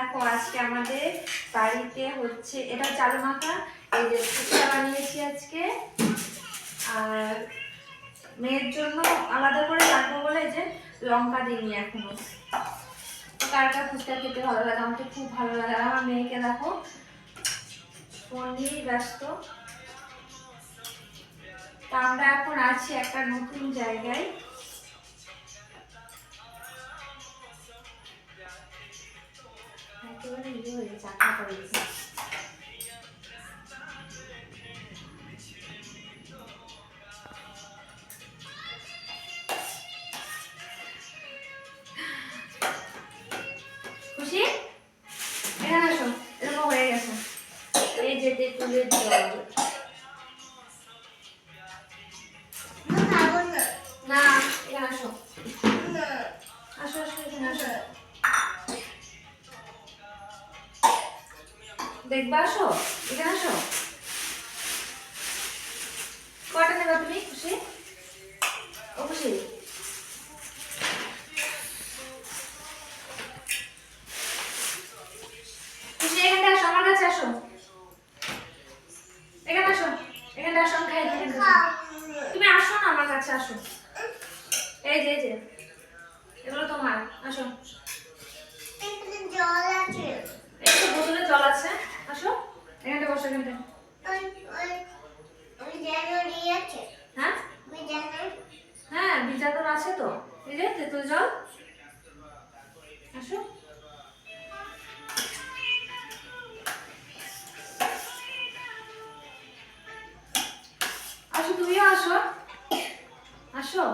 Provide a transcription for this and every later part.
দেখো আজকে আমাদের বাড়িতে হচ্ছে এটা চালু মাখা, এই যে ফুচকা বানিয়েছি আজকে। আর মেয়ের জন্য আলাদা করে রাখব বলে যে লঙ্কা দিইনি এখনও। কার কার ফুচকা খেতে ভালো লাগে? আমার তো খুব ভালো লাগে। আমার মেয়েকে দেখো, ফোন নিয়েই ব্যস্ত। তা আমরা এখন আছি একটা নতুন জায়গায়। একেবারে ইয়ে হয়ে গেছে, আঁকা পড়ে গেছে। এখানে আসো এরকম হয়ে গেছে এই যে তুলে জল দেখবা আসো? এখানে আসো। কটা নেবা তুমি? খুশি? ও খুশি? খুশি এখানটা আসো আমার কাছে আসো। এখানে আসো এখানটা আসো আমি খাই তুমি আসো না আমার কাছে আসো। এই যে এই যে। এগুলো তোমার আসো। এই তো বোতলে জল আছে। এখানটা বসো এখানটা। হ্যাঁ? হ্যাঁ বিজাতন আছে তো। এই যে তেঁতুল জল। আসো। আসো তুমিও আসো। আসো।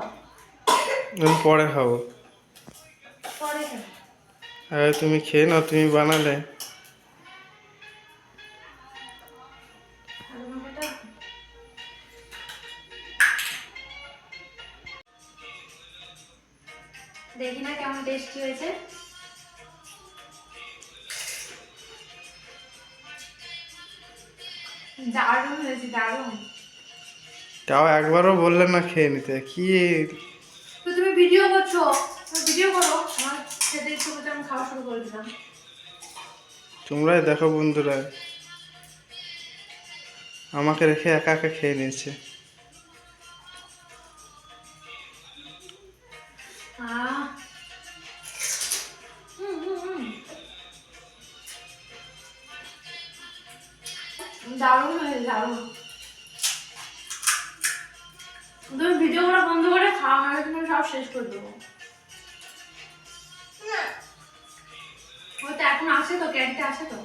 আমি পরে খাব। পরে কেন তুমি খেয়ে নাও তুমি বানালে। দেখি না কেমন টেস্টি হয়েছে। দারুণ হয়েছে দারুণ। তাও একবারও বললে না খেয়ে নিতে কি তুমি ভিডিও করছ ভিডিও করো আমার খেতে ইচ্ছে করছে আমি খাওয়া শুরু করে দিলাম। তোমরাই দেখো বন্ধুরা। আমাকে রেখে একা একা খেয়ে নিয়েছে। দারুণ ভিডিও বন্ধ করে খাওয়া সব শেষ করে দেবো। এখন আছে তো ক্যারিতে আছে তো?